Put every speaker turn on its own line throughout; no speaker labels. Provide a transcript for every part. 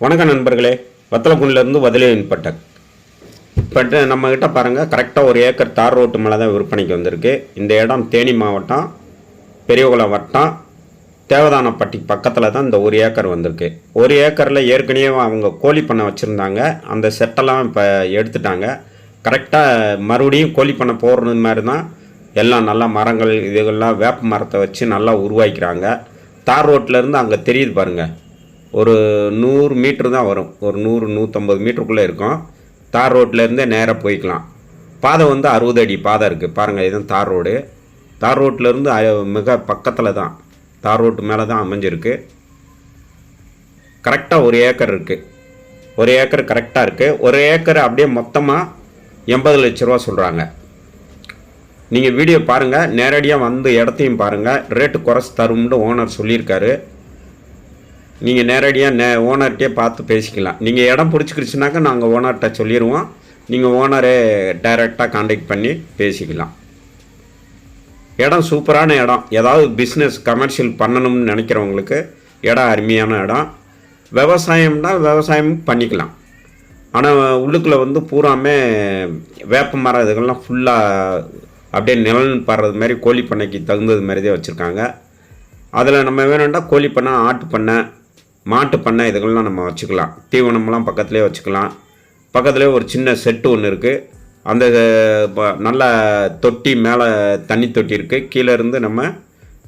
வணக்கம் நண்பர்களே வத்தலக்குண்டிலேருந்து வதலியின் பட்டக். இப்போ நம்மக்கிட்ட பாருங்கள் கரெக்டாக ஒரு ஏக்கர் தார் ரோட்டு மேலே தான் விற்பனைக்கு வந்திருக்கு. இந்த இடம் தேனி மாவட்டம் பெரியகுளம் வட்டம் தேவதானப்பட்டி பக்கத்தில் தான் இந்த ஒரு ஏக்கர் வந்திருக்கு. ஒரு ஏக்கரில் ஏற்கனவே அவங்க கோழி பண்ணை வச்சுருந்தாங்க. அந்த செட்டெல்லாம் இப்போ எடுத்துட்டாங்க. கரெக்டாக மறுபடியும் கோழி பண்ணை போடுறது மாதிரி தான் எல்லாம் நல்லா மரங்கள் இதுகள்லாம் வேப்ப மரத்தை வச்சு நல்லா உருவாக்கிறாங்க தார் ரோட்டிலேருந்து அங்கே தெரியுது பாருங்கள் ஒரு நூறு மீட்ரு தான் வரும். ஒரு நூறு நூற்றம்பது மீட்டருக்குள்ளே இருக்கும். தார் ரோட்லேருந்தே நேராக போய்க்கலாம். பாதை வந்து அறுபது அடி பாதை இருக்குது பாருங்கள் இதுதான் தார் ரோடு. தார் ரோட்லேருந்து மிக பக்கத்தில் தான். தார் ரோட்டு மேலே தான் அமைஞ்சிருக்கு. கரெக்டாக ஒரு ஏக்கர் இருக்குது ஒரு ஏக்கர் கரெக்டாக இருக்குது ஒரு ஏக்கர் அப்படியே மொத்தமாக எண்பது லட்ச ரூபா சொல்கிறாங்க நீங்கள் வீடியோ பாருங்கள் நேரடியாக வந்து இடத்தையும் பாருங்கள் ரேட்டு குறைச்சி தரும்னு ஓனர் சொல்லியிருக்காரு. நீங்கள் நேரடியாக நே ஓனர்கிட்டே பார்த்து பேசிக்கலாம். நீங்கள் இடம் பிடிச்சிக்கிடுச்சுனாக்கா நாங்கள் ஓனர்கிட்ட சொல்லிடுவோம் நீங்கள் ஓனரே டைரெக்டாக காண்டாக்ட் பண்ணி பேசிக்கலாம். இடம் சூப்பரான இடம். ஏதாவது பிஸ்னஸ் கமர்ஷியல் பண்ணணும்னு நினைக்கிறவங்களுக்கு இடம் அருமையான இடம். விவசாயம்னா விவசாயம் பண்ணிக்கலாம். ஆனால் உள்ளுக்குள்ளே வந்து பூராமே வேப்ப மரம் இதுகள்லாம் ஃபுல்லாக அப்படியே நிழல் படுறது மாதிரி கோழி பண்ணைக்கு தகுந்தது மாதிரி தான் வச்சுருக்காங்க. அதில் நம்ம வேணும்னா கோழி பண்ணை ஆட்டு பண்ணை மாட்டு பண்ணை இதுகள்லாம் நம்ம வச்சுக்கலாம். தீவனம்லாம் பக்கத்துலேயே வச்சுக்கலாம். பக்கத்துலேயே ஒரு சின்ன செட்டு ஒன்று இருக்குது அந்த ப- நல்ல தொட்டி மேலே தண்ணி தொட்டி இருக்குது கீழேருந்து நம்ம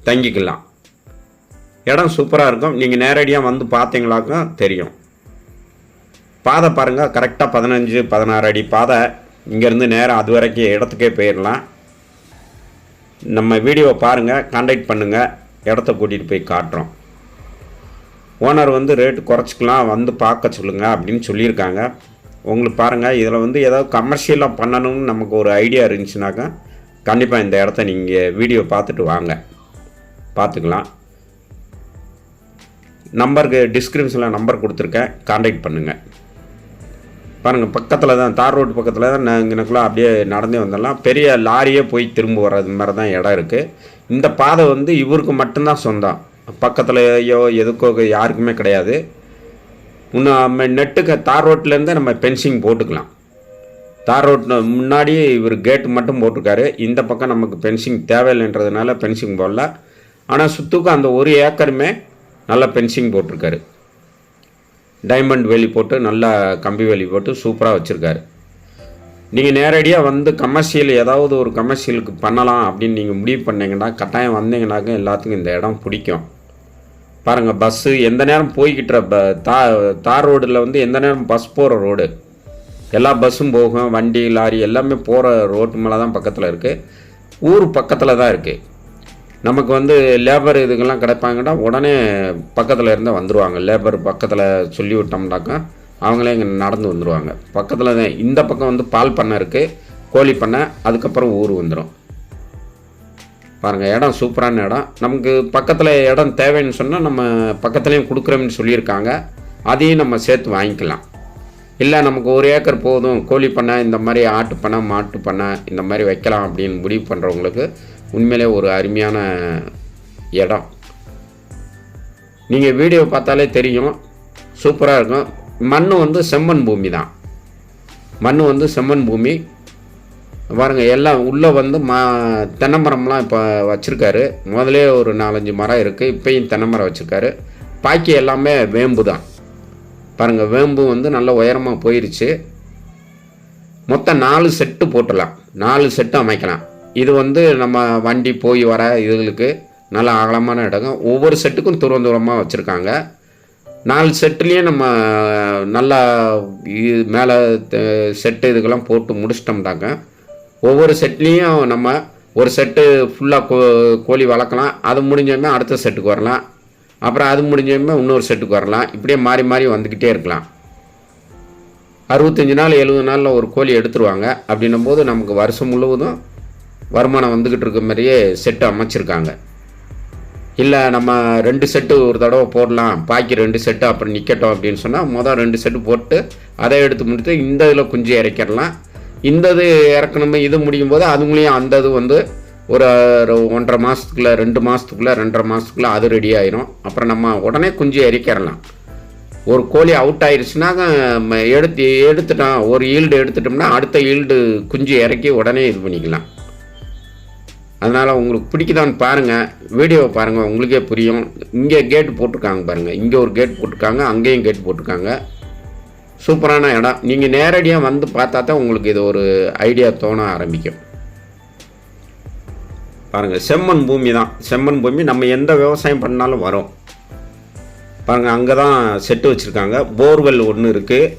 தங்கிக்கலாம். இடம் சூப்பராக இருக்கும். நீங்கள் நேரடியாக வந்து பார்த்தீங்களாக்கும் தெரியும். பாதை பாருங்கள் கரெக்டாக பதினஞ்சு பதினாறு அடி பாதை. இங்கேருந்து நேரம் அது வரைக்கும் இடத்துக்கே போயிடலாம். நம்ம வீடியோவை பாருங்கள் கான்டாக்ட் பண்ணுங்கள் இடத்த கூட்டிகிட்டு போய் காட்டுறோம். ஓனர் வந்து ரேட்டு குறைச்சிக்கலாம் வந்து பார்க்க சொல்லுங்கள் அப்படின்னு சொல்லியிருக்காங்க. உங்களுக்கு பாருங்கள் இதில் வந்து ஏதாவது கமர்ஷியலாக பண்ணணும்னு நமக்கு ஒரு ஐடியா இருந்துச்சுனாக்கா கண்டிப்பாக இந்த இடத்த நீங்கள் வீடியோ பார்த்துட்டு வாங்க. பார்த்துக்கலாம். நம்பருக்கு டிஸ்கிரிப்ஷனில் நம்பர் கொடுத்துருக்கேன். காண்டாக்ட் பண்ணுங்கள் பாருங்கள் பக்கத்தில் தான் தார் ரோடு பக்கத்தில் தான் நான் இங்கனக்குள்ள அப்படியே நடந்தே வந்துடலாம். பெரிய லாரியே போய் திரும்ப வர்றது மாதிரி தான் இடம் இருக்குது இந்த பாதை வந்து இவருக்கு மட்டும்தான் சொந்தம். பக்கத்துலையோ எதுக்கோ யாருக்குமே கிடையாது. இன்னும் நம்ம நெட்டுக்கு தார் ரோட்லேருந்தே நம்ம பென்சிங் போட்டுக்கலாம். தார் ரோட்டில் முன்னாடி இவர் கேட்டு மட்டும் போட்டிருக்காரு. இந்த பக்கம் நமக்கு பென்சிங் தேவையில்லைன்றதுனால பென்சிங் போடல. ஆனால் சுத்துக்கு அந்த ஒரு ஏக்கருமே நல்ல பென்சிங் போட்டிருக்காரு. டைமண்ட் வேலி போட்டு நல்லா கம்பி வேலி போட்டு சூப்பராக வச்சுருக்காரு. நீங்கள் நேரடியாக வந்து கமர்ஷியல் ஏதாவது ஒரு கமர்ஷியலுக்கு பண்ணலாம் அப்படின்னு நீங்கள் முடிவு பண்ணிங்கன்னா கட்டாயம் வந்தீங்கன்னாக்க எல்லாத்துக்கும் இந்த இடம் பிடிக்கும். பாருங்கள் பஸ்ஸு எந்த நேரம் போய்கிட்டுற ப தா தார் ரோடில் வந்து எந்த நேரம் பஸ் போகிற ரோடு எல்லா பஸ்ஸும் போகும் வண்டி லாரி எல்லாமே போகிற ரோட்டு மேலே தான் பக்கத்தில் இருக்குது ஊர் பக்கத்தில் தான் இருக்குது நமக்கு வந்து லேபர் இதுக்கெல்லாம் கிடைப்பாங்கன்னா உடனே பக்கத்தில் இருந்தால் வந்துடுவாங்க லேபர் பக்கத்தில் சொல்லி விட்டோம்னாக்கா அவங்களே இங்கே நடந்து வந்துடுவாங்க பக்கத்தில் தான் இந்த பக்கம் வந்து பால் பண்ணை இருக்குது கோழி பண்ணை அதுக்கப்புறம் ஊர் வந்துடும் பாருங்கள் இடம் சூப்பரான இடம். நமக்கு பக்கத்தில் இடம் தேவைன்னு சொன்னால் நம்ம பக்கத்துலேயும் கொடுக்குறோம்னு சொல்லியிருக்காங்க. அதையும் நம்ம சேர்த்து வாங்கிக்கலாம். இல்லை நமக்கு ஒரு ஏக்கர் போதும் கோழி பண்ணை இந்த மாதிரி ஆட்டு பண்ணை மாட்டு பண்ணை இந்த மாதிரி வைக்கலாம் அப்படின்னு முடிவு பண்ணுறவங்களுக்கு உண்மையிலே ஒரு அருமையான இடம். நீங்கள் வீடியோ பார்த்தாலே தெரியும் சூப்பராக இருக்கும். மண் வந்து செம்மண் பூமி தான். மண் வந்து செம்மண் பூமி. பாருங்க எல்லாம் உள்ளே வந்து மா தென்னை மரம்லாம் இப்போ வச்சுருக்காரு. முதலே ஒரு நாலஞ்சு மரம் இருக்குது இப்போயும் தென்னை மரம் வச்சுருக்காரு. பாக்கி எல்லாமே வேம்பு தான் பாருங்கள் வேம்பு வந்து நல்ல உயரமாக போயிடுச்சு மொத்தம் நாலு செட்டு போட்டுடலாம். நாலு செட்டு அமைக்கலாம். இது வந்து நம்ம வண்டி போய் வர இதுகளுக்கு நல்ல அகலமான இடம். ஒவ்வொரு செட்டுக்கும் தூரம் தூரமாக வச்சுருக்காங்க. நாலு செட்டுலேயும் நம்ம நல்லா இது மேலே செட்டு இதுக்கெல்லாம் போட்டு முடிச்சிட்டோம்னாக்க ஒவ்வொரு செட்லேயும் நம்ம ஒரு செட்டு ஃபுல்லாக கோ கோழி வளர்க்கலாம். அது முடிஞ்சோமே அடுத்த செட்டுக்கு வரலாம். அப்புறம் அது முடிஞ்சோமே இன்னொரு செட்டுக்கு வரலாம். இப்படியே மாறி மாறி வந்துக்கிட்டே இருக்கலாம். அறுபத்தஞ்சு நாள் எழுபது நாளில் ஒரு கோழி எடுத்துருவாங்க. அப்படின்னும் போது நமக்கு வருஷம் முழுவதும் வருமானம் வந்துக்கிட்டு இருக்க மாதிரியே செட்டு அமைச்சிருக்காங்க. இல்லை நம்ம ரெண்டு செட்டு ஒரு தடவை போடலாம். பாக்கி ரெண்டு செட்டு அப்புறம் நிற்கட்டும் அப்படின்னு சொன்னால் மொதல் ரெண்டு செட்டு போட்டு அதை எடுத்து முடித்து இந்த இதில் குஞ்சு இறக்கிடலாம் இந்த இது இறக்கணுமே இது முடியும் போது அதுங்களையும் அந்த இது வந்து ஒரு ஒன்றரை மாதத்துக்குள்ளே ரெண்டு மாதத்துக்குள்ளே ரெண்டரை மாதத்துக்குள்ளே அது ரெடி ஆயிரும். அப்புறம் நம்ம உடனே குஞ்சு இறக்கிடலாம் ஒரு கோழி அவுட் ஆயிடுச்சுன்னா ம- எடுத்து எடுத்துட்டோம் ஒரு ஈல்டு எடுத்துட்டோம்னா அடுத்த ஈல்டு குஞ்சு இறக்கி உடனே இது பண்ணிக்கலாம். அதனால் உங்களுக்கு பிடிக்குதான்னு பாருங்கள் வீடியோவை பாருங்கள் உங்களுக்கே புரியும். இங்கே கேட் போட்டிருக்காங்க பாருங்கள் இங்கே ஒரு கேட் போட்டிருக்காங்க. அங்கேயும் கேட் போட்டிருக்காங்க. சூப்பரான இடம். நீங்கள் நேரடியாக வந்து பார்த்தா தான் உங்களுக்கு இது ஒரு ஐடியா தோண ஆரம்பிக்கும். பாருங்கள் செம்மண் பூமி தான். செம்மண் பூமி நம்ம எந்த விவசாயம் பண்ணாலும் வரும். பாருங்கள் அங்கே தான் செட்டு வச்சுருக்காங்க. போர்வெல் ஒன்று இருக்குது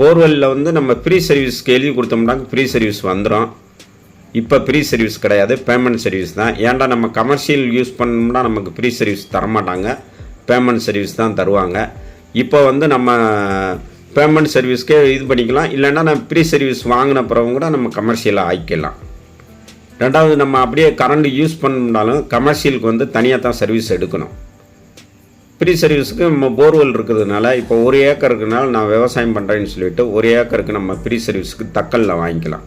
போர்வெல்லில் வந்து நம்ம ஃப்ரீ சர்வீஸ்க்கு எழுதி கொடுத்தோம்னாங்க ஃப்ரீ சர்வீஸ் வந்துடும் இப்போ ஃப்ரீ சர்வீஸ் கிடையாது பேமெண்ட் சர்வீஸ் தான். ஏன்டா நம்ம கமர்ஷியல் யூஸ் பண்ணோம்னா நமக்கு ஃப்ரீ சர்வீஸ் தரமாட்டாங்க. பேமெண்ட் சர்வீஸ் தான் தருவாங்க. இப்போ வந்து நம்ம பேமெண்ட் சர்வீஸ்க்கே இது பண்ணிக்கலாம். இல்லைன்னா நம்ம ப்ரீ சர்வீஸ் வாங்கின பிறகு கூட நம்ம கமர்ஷியலாக ஆக்கிக்கலாம் ரெண்டாவது நம்ம அப்படியே கரண்ட் யூஸ் பண்ணாலும் கமர்ஷியலுக்கு வந்து தனியாக தான் சர்வீஸ் எடுக்கணும். ஃப்ரீ சர்வீஸுக்கு நம்ம போர்வெல் இருக்கிறதுனால இப்போ ஒரு ஏக்கருக்குனால நான் விவசாயம் பண்ணுறேன்னு சொல்லிட்டு ஒரு ஏக்கருக்கு நம்ம ஃப்ரீ சர்வீஸுக்கு தக்கலில் வாங்கிக்கலாம்.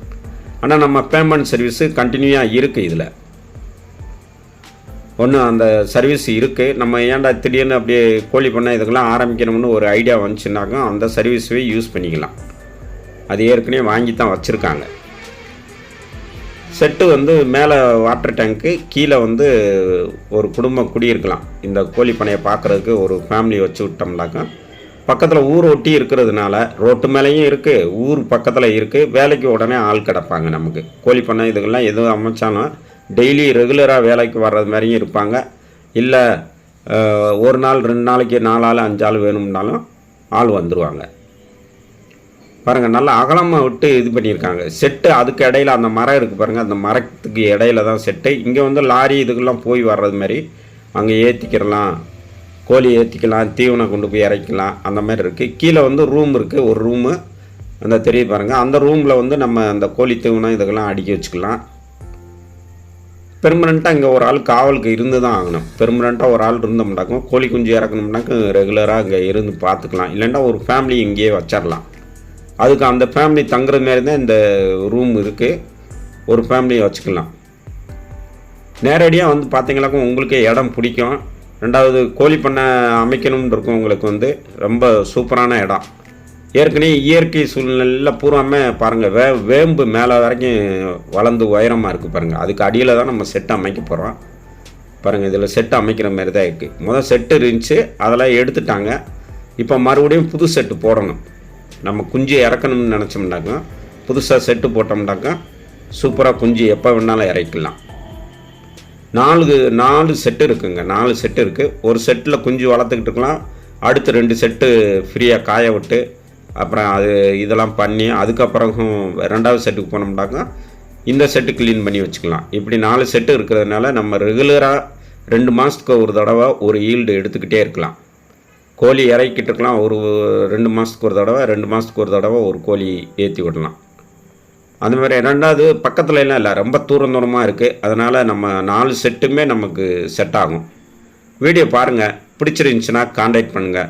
ஆனால் நம்ம பேமெண்ட் சர்வீஸு கண்டினியூவாக இருக்குது இதில். ஒன்று அந்த சர்வீஸ் இருக்குது நம்ம ஏன்டா திடீர்னு அப்படியே கோழி பண்ண இதுக்கெல்லாம் ஆரம்பிக்கணும்னு ஒரு ஐடியா வந்துச்சுனாக்கா அந்த சர்வீஸவே யூஸ் பண்ணிக்கலாம். அது ஏற்கனவே வாங்கி தான் வச்சுருக்காங்க. செட்டு வந்து மேலே வாட்டர் டேங்க்கு கீழே வந்து ஒரு குடும்பம் குடியிருக்கலாம் இந்த கோழி பண்ணையை பார்க்குறதுக்கு ஒரு ஃபேமிலி வச்சு விட்டோம்னாக்கா பக்கத்தில் ஊர் ஒட்டி இருக்கிறதுனால ரோட்டு மேலேயும் இருக்குது ஊர் பக்கத்தில் இருக்குது வேலைக்கு உடனே ஆள் கிடப்பாங்க நமக்கு. கோழி பண்ணை இதுக்கெல்லாம் எதுவும் அமைச்சாலும் டெய்லி ரெகுலராக வேலைக்கு வர்றது மாதிரியும் இருப்பாங்க. இல்லை ஒரு நாள் ரெண்டு நாளைக்கு நாலு ஆள் அஞ்சு ஆள் வேணும்னாலும் ஆள் வந்துடுவாங்க பாருங்கள் நல்லா அகலமாக விட்டு இது பண்ணியிருக்காங்க. செட்டு அதுக்கு இடையில அந்த மரம் இருக்குது பாருங்கள் அந்த மரத்துக்கு இடையில தான் செட்டு. இங்கே வந்து லாரி இதுக்கெல்லாம் போய் வர்றது மாதிரி அங்கே ஏற்றிக்கிறலாம் கோழி ஏற்றிக்கலாம் தீவனம் கொண்டு போய் இறக்கலாம் அந்த மாதிரி இருக்குது கீழே வந்து ரூம் இருக்குது ஒரு ரூமு. அந்த தெரிய பாருங்கள் அந்த ரூமில் வந்து நம்ம அந்த கோழி தீவனம் இதுக்கெல்லாம் அடுக்கி வச்சுக்கலாம். பெர்மனண்ட்டாக இங்கே ஒரு ஆள் காவலுக்கு இருந்து தான் ஆகணும். பெர்மனண்ட்டாக ஒரு ஆள் இருந்தோம்னாக்கும் கோழி குஞ்சு இறக்கணும்னாக்கும் ரெகுலராக இங்கே இருந்து பார்த்துக்கலாம் இல்லைன்னா ஒரு ஃபேமிலி இங்கேயே வச்சிடலாம் அதுக்கு அந்த ஃபேமிலி தங்குற மாரி தான் இந்த ரூம் இருக்குது ஒரு ஃபேமிலியை வச்சுக்கலாம். நேரடியாக வந்து பார்த்தீங்கன்னாக்கும் உங்களுக்கு இடம் பிடிக்கும். ரெண்டாவது கோழி பண்ணை அமைக்கணும்னு இருக்கும் உங்களுக்கு வந்து ரொம்ப சூப்பரான இடம். ஏற்கனவே இயற்கை சூழ்நிலையில் பூராமே பாருங்கள் வே வேம்பு மேலே வரைக்கும் வளர்ந்து உயரமாக இருக்குது பாருங்கள் அதுக்கு அடியில் தான் நம்ம செட்டு அமைக்க போகிறோம் பாருங்கள் இதில் செட்டு அமைக்கிற மாதிரி தான் இருக்குது முதல் செட்டு இருந்துச்சு அதெல்லாம் எடுத்துட்டாங்க. இப்போ மறுபடியும் புது செட்டு போடணும். நம்ம குஞ்சு இறக்கணும்னு நினச்சோம்னாக்கா புதுசாக செட்டு போட்டோம்னாக்கா சூப்பராக குஞ்சு எப்போ வேணாலும் இறக்கலாம் நாலு நாலு செட்டு இருக்குங்க. நாலு செட்டு இருக்குது ஒரு செட்டில் குஞ்சு வளர்த்துக்கிட்டு இருக்கலாம். அடுத்து ரெண்டு செட்டு ஃப்ரீயாக காய விட்டு அப்புறம் அது இதெல்லாம் பண்ணி அதுக்கப்புறம் ரெண்டாவது செட்டுக்கு போனோம்னாக்கா இந்த செட்டு க்ளீன் பண்ணி வச்சுக்கலாம். இப்படி நாலு செட்டு இருக்கிறதுனால நம்ம ரெகுலராக ரெண்டு மாதத்துக்கு ஒரு தடவை ஒரு ஈல்டு எடுத்துக்கிட்டே இருக்கலாம். கோழி இறக்கிட்டு இருக்கலாம் ஒரு ரெண்டு மாதத்துக்கு ஒரு தடவை ரெண்டு மாதத்துக்கு ஒரு தடவை ஒரு கோழி ஏற்றி விடலாம். அந்த மாதிரி ரெண்டாவது பக்கத்துல எல்லாம் இல்லை ரொம்ப தூரம் தூரமாக இருக்குது அதனால் நம்ம நாலு செட்டுமே நமக்கு செட் ஆகும். வீடியோ பாருங்கள் பிடிச்சிருந்துச்சுன்னா காண்டாக்ட் பண்ணுங்கள்